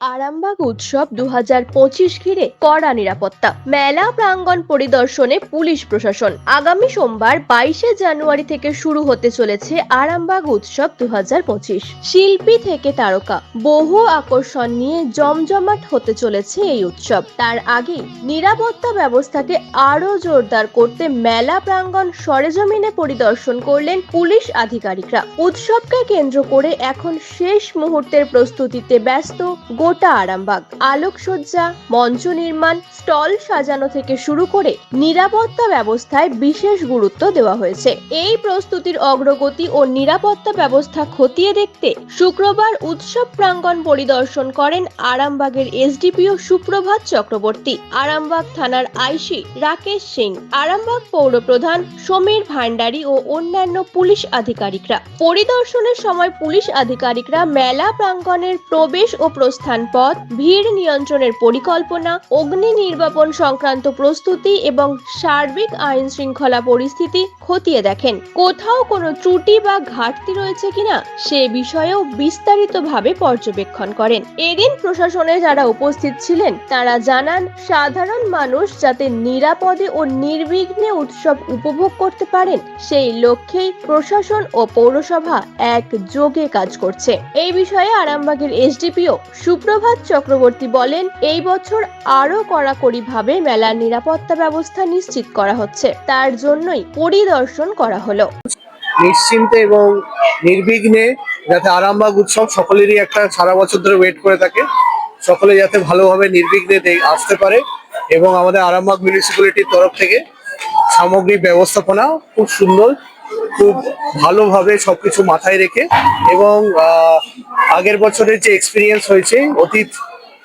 আরামবাগ উৎসব দু পঁচিশ ঘিরে কড়া নিরাপত্তা। মেলা প্রাঙ্গণ পরিদর্শনে পুলিশ প্রশাসন। আগামী সোমবার বাইশে জানুয়ারি থেকে শুরু হতে চলেছে আরামবাগ উৎসব দু শিল্পী থেকে তারকা। বহু আকর্ষণ নিয়ে জমজমাট হতে চলেছে এই উৎসব। তার আগে নিরাপত্তা ব্যবস্থাকে আরও জোরদার করতে মেলা প্রাঙ্গণ সরেজমিনে পরিদর্শন করলেন পুলিশ আধিকারিকরা। উৎসবকে কেন্দ্র করে এখন শেষ মুহূর্তের প্রস্তুতিতে ব্যস্ত গোটা আরামবাগ। আলোকসজ্জা, মঞ্চ নির্মাণ, স্টল সাজানো থেকে শুরু করে নিরাপত্তা ব্যবস্থায় বিশেষ গুরুত্ব দেওয়া হয়েছে। এই প্রস্তুতির অগ্রগতি ও নিরাপত্তা ব্যবস্থা খতিয়ে দেখতে শুক্রবার উৎসব প্রাঙ্গণ পরিদর্শন করেন আরামবাগের এসডিপিও সুপ্রভাত চক্রবর্তী। আরামবাগ থানার আইসি রাকেশ সিং। আরামবাগ পৌর প্রধান সমীর ভান্ডারী ও অন্যান্য পুলিশ আধিকারিকরা। পরিদর্শনের সময় পুলিশ আধিকারিকরা মেলা প্রাঙ্গণের প্রবেশ ও প্রস্থান পথ, ভিড় নিয়ন্ত্রণের পরিকল্পনা, অগ্নি নির্বাপন সংক্রান্ত প্রস্তুতি এবং সার্বিক আইন শৃঙ্খলা পরিস্থিতি খতিয়ে দেখেন। কোথাও কোনো ত্রুটি বা ঘাটতি রয়েছে কিনা, সে বিষয়েও বিস্তারিতভাবে পর্যবেক্ষণ করেন। এদিন প্রশাসনে যারা উপস্থিত ছিলেন, তারা জানান, সাধারণ মানুষ যাতে নিরাপদে ও নির্বিঘ্নে উৎসব উপভোগ করতে পারেন, সেই লক্ষ্যেই প্রশাসন ও পৌরসভা এক যোগে কাজ করছে। এই বিষয়ে আরামবাগের এসডিপিও সুপ্রভাত চক্রবর্তী বলেন, এই বছর আরও কড়াকড়িভাবে মেলার নিরাপত্তা ব্যবস্থা নিশ্চিত করা হচ্ছে। তার জন্যই পরিদর্শন করা হলো। নিশ্চিন্তে এবং নির্বিঘ্নে যাতে আরামবাগ উৎসব সকলেরই একটা সারা বছর ধরে ওয়েট করে থাকে, সকলে যাতে ভালোভাবে নির্বিঘ্নে আসতে পারে এবং আমাদের আরামবাগ মিউনিসিপ্যালিটির তরফ থেকে সামগ্রিক ব্যবস্থাপনা খুব সুন্দর খুব ভালোভাবে সবকিছু মাথায় রেখে এবং আহ, আগের বছরের যে এক্সপিরিয়েন্স হয়েছে অতীত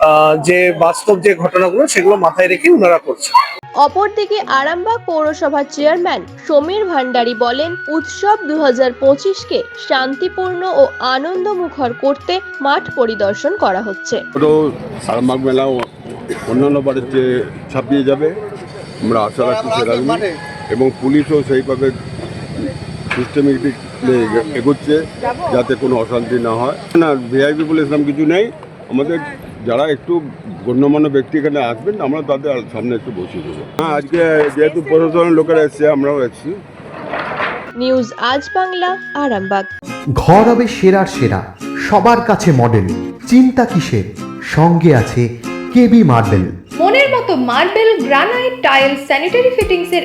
আহ, যে বাস্তব যে ঘটনাগুলো সেগুলো মাথায় রেখে ওনারা করছে। অপরদিকে আরামবাগ পৌরসভার চেয়ারম্যান সমীর ভান্ডারী বলেন উৎসব দু পঁচিশকে শান্তিপূর্ণ ও আনন্দমুখর করতে মাঠ পরিদর্শন করা হচ্ছে। আরামবাগ মেলা অন্যান্য চেয়ে ছাপিয়ে যাবে। আমরা আশা রাখছি এবং পুলিশও সেইভাবে সিস্টেমেটিক এগোচ্ছে যাতে কোনো অশান্তি না হয়। না ভিআইপি বলে সেরকম কিছু নেই। আমাদের যারা একটু গণ্যমান্য ব্যক্তি এখানে আসবেন আমরা তাদের সামনে একটু বসিয়ে দেবো। হ্যাঁ আজকে যেহেতু প্রশাসনের লোকেরা এসছে আমরাও এসেছি। নিউজ আজ বাংলা আরামবাগ। ঘর হবে সেরার সেরা সবার কাছে মডেল চিন্তা কিসের? সঙ্গে আছে কেবি মার্বেল মনের মতো marble granite tile sanitary fittings এর